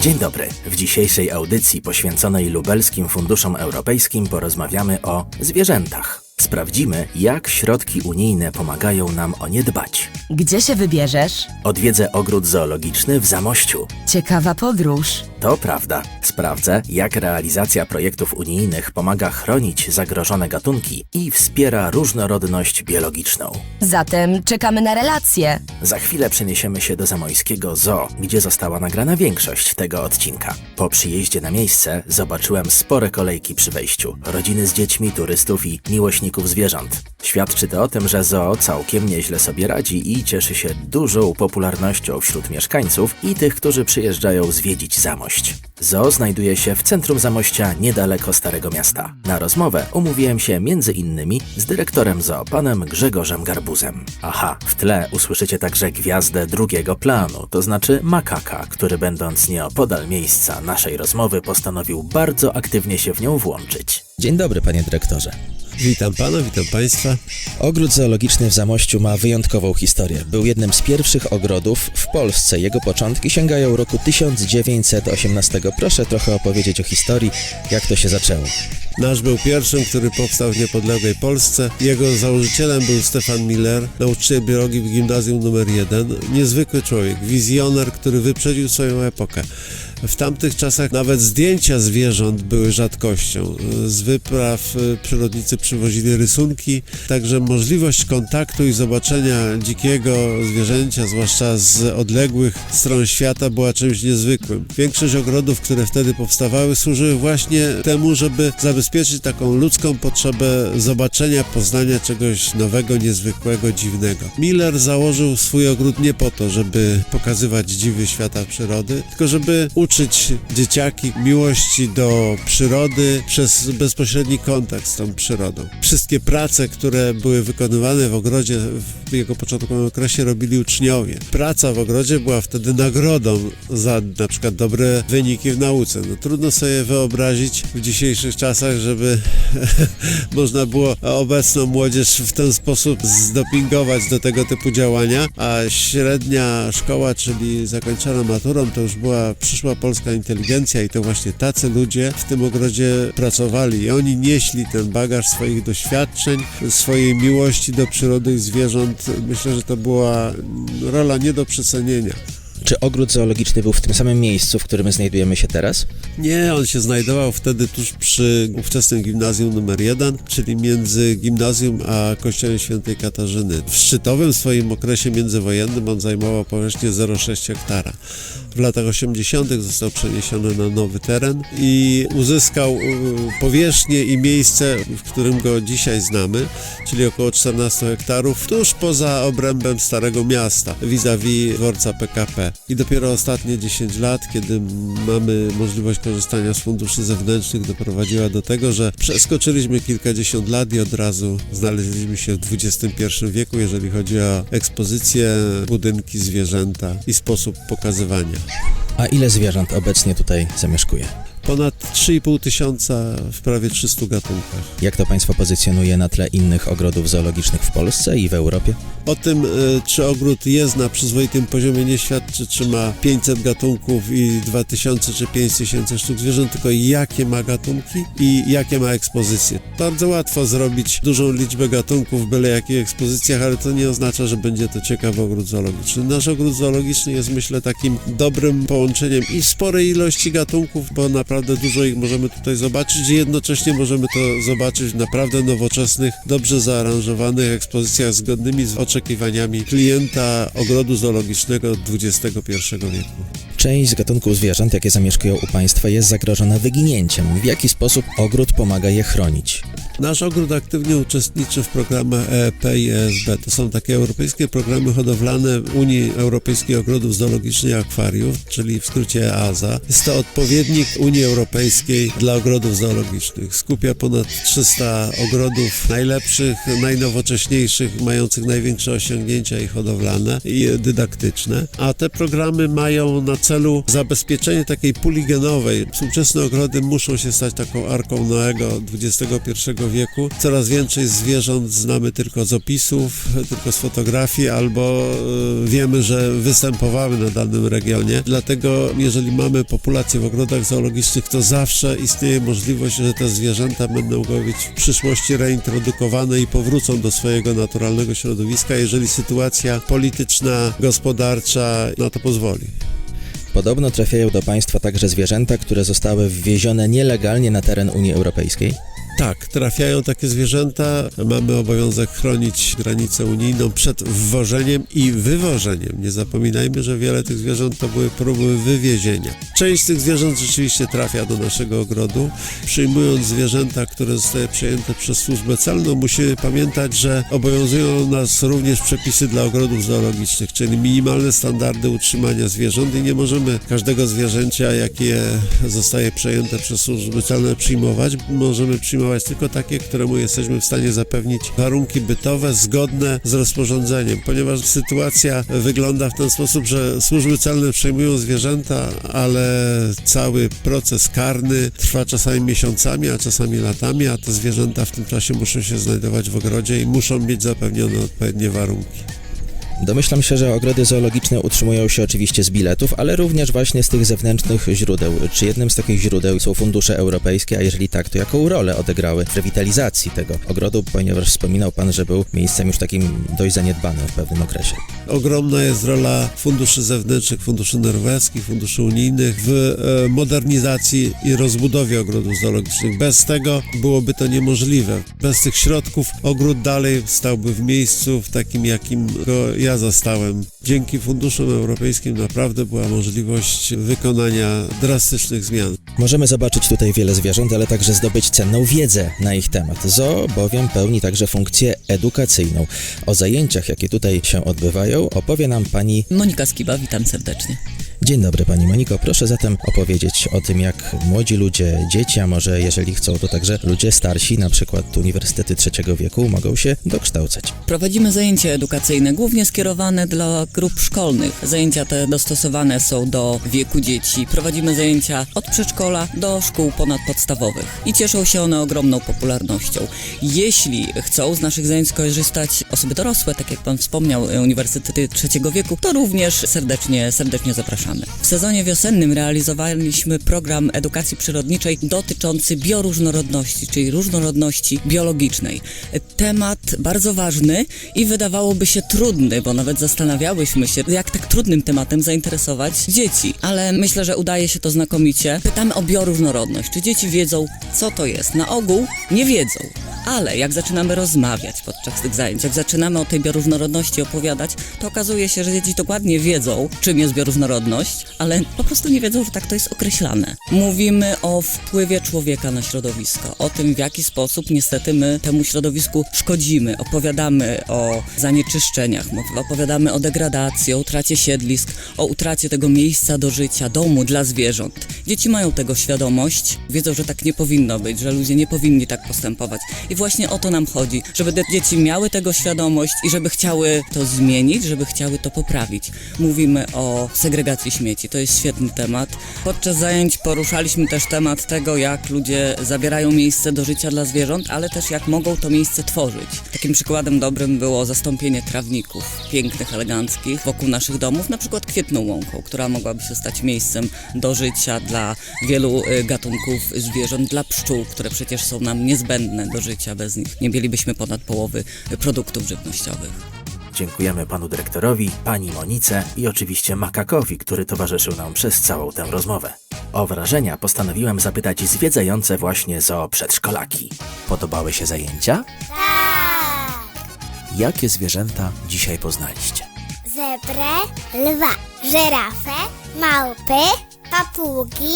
Dzień dobry. W dzisiejszej audycji poświęconej lubelskim funduszom europejskim porozmawiamy o zwierzętach. Sprawdzimy, jak środki unijne pomagają nam o nie dbać. Gdzie się wybierzesz? Odwiedzę ogród zoologiczny w Zamościu. Ciekawa podróż. To prawda. Sprawdzę, jak realizacja projektów unijnych pomaga chronić zagrożone gatunki i wspiera różnorodność biologiczną. Zatem czekamy na relacje. Za chwilę przeniesiemy się do zamojskiego zoo, gdzie została nagrana większość tego odcinka. Po przyjeździe na miejsce zobaczyłem spore kolejki przy wejściu, rodziny z dziećmi, turystów i miłośników zwierząt. Świadczy to o tym, że zoo całkiem nieźle sobie radzi i cieszy się dużą popularnością wśród mieszkańców i tych, którzy przyjeżdżają zwiedzić Zamość. Zoo znajduje się w centrum Zamościa, niedaleko Starego Miasta. Na rozmowę umówiłem się między innymi z dyrektorem zoo, panem Grzegorzem Garbuzem. Aha, w tle usłyszycie także gwiazdę drugiego planu, to znaczy makaka, który będąc nieopodal miejsca naszej rozmowy postanowił bardzo aktywnie się w nią włączyć. Dzień dobry, panie dyrektorze. Witam pana, witam państwa. Ogród zoologiczny w Zamościu ma wyjątkową historię. Był jednym z pierwszych ogrodów w Polsce. Jego początki sięgają roku 1918. Proszę trochę opowiedzieć o historii, jak to się zaczęło. Nasz był pierwszym, który powstał w niepodległej Polsce. Jego założycielem był Stefan Miller, nauczyciel biologii w gimnazjum numer 1. Niezwykły człowiek, wizjoner, który wyprzedził swoją epokę. W tamtych czasach nawet zdjęcia zwierząt były rzadkością. Z wypraw y, przyrodnicy przywozili rysunki, także możliwość kontaktu i zobaczenia dzikiego zwierzęcia, zwłaszcza z odległych stron świata, była czymś niezwykłym. Większość ogrodów, które wtedy powstawały, służyły właśnie temu, żeby zabezpieczyć taką ludzką potrzebę zobaczenia, poznania czegoś nowego, niezwykłego, dziwnego. Miller założył swój ogród nie po to, żeby pokazywać dziwy świata przyrody, tylko żeby uczyć dzieciaki miłości do przyrody przez bezpośredni kontakt z tą przyrodą. Wszystkie prace, które były wykonywane w ogrodzie w jego początkowym okresie robili uczniowie. Praca w ogrodzie była wtedy nagrodą za na przykład dobre wyniki w nauce. No, trudno sobie wyobrazić w dzisiejszych czasach, żeby można było obecną młodzież w ten sposób zdopingować do tego typu działania, a średnia szkoła, czyli zakończona maturą, to już była przyszła polska inteligencja i to właśnie tacy ludzie w tym ogrodzie pracowali i oni nieśli ten bagaż swoich doświadczeń, swojej miłości do przyrody i zwierząt. Myślę, że to była rola nie do przecenienia. Czy ogród zoologiczny był w tym samym miejscu, w którym znajdujemy się teraz? Nie, on się znajdował wtedy tuż przy ówczesnym gimnazjum numer 1, czyli między gimnazjum a kościołem świętej Katarzyny. W szczytowym swoim okresie międzywojennym on zajmował powierzchnię 0,6 hektara. W latach 80. został przeniesiony na nowy teren i uzyskał y, powierzchnię i miejsce, w którym go dzisiaj znamy, czyli około 14 hektarów, tuż poza obrębem Starego Miasta, vis-a-vis dworca PKP. I dopiero ostatnie 10 lat, kiedy mamy możliwość korzystania z funduszy zewnętrznych, doprowadziła do tego, że przeskoczyliśmy kilkadziesiąt lat i od razu znaleźliśmy się w XXI wieku, jeżeli chodzi o ekspozycje, budynki, zwierzęta i sposób pokazywania. A ile zwierząt obecnie tutaj zamieszkuje? Ponad 3,5 tysiąca w prawie 300 gatunkach. Jak to państwo pozycjonuje na tle innych ogrodów zoologicznych w Polsce i w Europie? O tym, y, czy ogród jest na przyzwoitym poziomie, nie świadczy, czy ma 500 gatunków i 2000 czy 5000 sztuk zwierząt, tylko jakie ma gatunki i jakie ma ekspozycje. Bardzo łatwo zrobić dużą liczbę gatunków w byle jakich ekspozycjach, ale to nie oznacza, że będzie to ciekawy ogród zoologiczny. Nasz ogród zoologiczny jest, myślę, takim dobrym połączeniem i sporej ilości gatunków, bo naprawdę dużo ich możemy tutaj zobaczyć i jednocześnie możemy to zobaczyć w naprawdę nowoczesnych, dobrze zaaranżowanych ekspozycjach zgodnymi z oczekiwaniami klienta ogrodu zoologicznego XXI wieku. Część z gatunków zwierząt, jakie zamieszkują u państwa, jest zagrożona wyginięciem. W jaki sposób ogród pomaga je chronić? Nasz ogród aktywnie uczestniczy w programach EEP i ESB. To są takie europejskie programy hodowlane Unii Europejskiej Ogrodów Zoologicznych i Akwariów, czyli w skrócie EASA. Jest to odpowiednik Unii Europejskiej dla ogrodów zoologicznych. Skupia ponad 300 ogrodów najlepszych, najnowocześniejszych, mających największe osiągnięcia i hodowlane i dydaktyczne. A te programy mają na celu celu zabezpieczenie takiej puli genowej. Współczesne ogrody muszą się stać taką arką Noego XXI wieku. Coraz więcej zwierząt znamy tylko z opisów, tylko z fotografii, albo e, wiemy, że występowały na danym regionie. Dlatego, jeżeli mamy populację w ogrodach zoologicznych, to zawsze istnieje możliwość, że te zwierzęta będą mogły być w przyszłości reintrodukowane i powrócą do swojego naturalnego środowiska, jeżeli sytuacja polityczna, gospodarcza na to pozwoli. Podobno trafiają do państwa także zwierzęta, które zostały wwiezione nielegalnie na teren Unii Europejskiej. Tak, trafiają takie zwierzęta. Mamy obowiązek chronić granicę unijną przed wwożeniem i wywożeniem. Nie zapominajmy, że wiele tych zwierząt to były próby wywiezienia. Część z tych zwierząt rzeczywiście trafia do naszego ogrodu. Przyjmując zwierzęta, które zostały przejęte przez służbę celną, musimy pamiętać, że obowiązują nas również przepisy dla ogrodów zoologicznych, czyli minimalne standardy utrzymania zwierząt i nie możemy każdego zwierzęcia, jakie zostaje przejęte przez służby celne przyjmować. Możemy przyjmować tylko takie, któremu jesteśmy w stanie zapewnić warunki bytowe zgodne z rozporządzeniem, ponieważ sytuacja wygląda w ten sposób, że służby celne przejmują zwierzęta, ale cały proces karny trwa czasami miesiącami, a czasami latami, a te zwierzęta w tym czasie muszą się znajdować w ogrodzie i muszą mieć zapewnione odpowiednie warunki. Domyślam się, że ogrody zoologiczne utrzymują się oczywiście z biletów, ale również właśnie z tych zewnętrznych źródeł. Czy jednym z takich źródeł są fundusze europejskie, a jeżeli tak, to jaką rolę odegrały w rewitalizacji tego ogrodu, ponieważ wspominał Pan, że był miejscem już takim dość zaniedbanym w pewnym okresie. Ogromna jest rola funduszy zewnętrznych, funduszy norweskich, funduszy unijnych w e, modernizacji i rozbudowie ogrodów zoologicznych. Bez tego byłoby to niemożliwe. Bez tych środków ogród dalej stałby w miejscu w takim, jakim go ja zastałem. Dzięki funduszom europejskim naprawdę była możliwość wykonania drastycznych zmian. Możemy zobaczyć tutaj wiele zwierząt, ale także zdobyć cenną wiedzę na ich temat. Zoo bowiem pełni także funkcję edukacyjną. O zajęciach, jakie tutaj się odbywają, opowie nam pani. Monika Skiba, witam serdecznie. Dzień dobry pani Moniko. Proszę zatem opowiedzieć o tym, jak młodzi ludzie, dzieci, a może jeżeli chcą, to także ludzie starsi, na przykład uniwersytety trzeciego wieku, mogą się dokształcać. Prowadzimy zajęcia edukacyjne, głównie skierowane dla grup szkolnych. Zajęcia te dostosowane są do wieku dzieci. Prowadzimy zajęcia od przedszkola do szkół ponadpodstawowych i cieszą się one ogromną popularnością. Jeśli chcą z naszych zajęć skorzystać osoby dorosłe, tak jak Pan wspomniał, Uniwersytety trzeciego wieku, to również serdecznie, serdecznie zapraszamy. W sezonie wiosennym realizowaliśmy program edukacji przyrodniczej dotyczący bioróżnorodności, czyli różnorodności biologicznej. Temat bardzo ważny i wydawałoby się trudny, bo nawet zastanawiałyśmy się, jak tak trudnym tematem zainteresować dzieci. Ale myślę, że udaje się to znakomicie. Pytamy o bioróżnorodność. Czy dzieci wiedzą, co to jest? Na ogół nie wiedzą. Ale jak zaczynamy rozmawiać podczas tych zajęć, jak zaczynamy o tej bioróżnorodności opowiadać, to okazuje się, że dzieci dokładnie wiedzą, czym jest bioróżnorodność, ale po prostu nie wiedzą, że tak to jest określane. Mówimy o wpływie człowieka na środowisko, o tym, w jaki sposób niestety my temu środowisku szkodzimy. Opowiadamy o zanieczyszczeniach, opowiadamy o degradacji, o utracie siedlisk, o utracie tego miejsca do życia, domu dla zwierząt. Dzieci mają tego świadomość, wiedzą, że tak nie powinno być, że ludzie nie powinni tak postępować. I właśnie o to nam chodzi, żeby te dzieci miały tego świadomość i żeby chciały to zmienić, żeby chciały to poprawić. Mówimy o segregacji śmieci, to jest świetny temat. Podczas zajęć poruszaliśmy też temat tego, jak ludzie zabierają miejsce do życia dla zwierząt, ale też jak mogą to miejsce tworzyć. Takim przykładem dobrym było zastąpienie trawników pięknych, eleganckich wokół naszych domów, na przykład kwietną łąką, która mogłaby się stać miejscem do życia dla wielu y, gatunków zwierząt, dla pszczół, które przecież są nam niezbędne do życia. Bez nich nie mielibyśmy ponad połowy produktów żywnościowych. Dziękujemy panu dyrektorowi, pani Monice i oczywiście Makakowi, który towarzyszył nam przez całą tę rozmowę. O wrażenia postanowiłem zapytać zwiedzające właśnie zoo przedszkolaki. Podobały się zajęcia? Tak! Jakie zwierzęta dzisiaj poznaliście? Zebrę, lwa, żyrafę, małpy, papugi,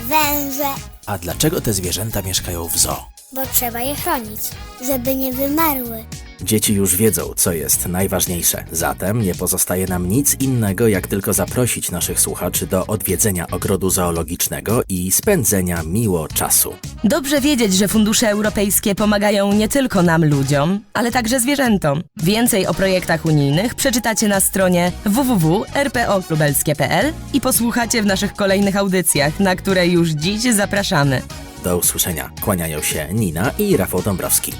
węże, A dlaczego te zwierzęta mieszkają w zoo? Bo trzeba je chronić, żeby nie wymarły. Dzieci już wiedzą, co jest najważniejsze. Zatem nie pozostaje nam nic innego, jak tylko zaprosić naszych słuchaczy do odwiedzenia ogrodu zoologicznego i spędzenia miło czasu. Dobrze wiedzieć, że fundusze europejskie pomagają nie tylko nam ludziom, ale także zwierzętom. Więcej o projektach unijnych przeczytacie na stronie www.rpoklubelskie.pl i posłuchacie w naszych kolejnych audycjach, na które już dziś zapraszamy. Do usłyszenia. Kłaniają się Nina i Rafał Dąbrowski.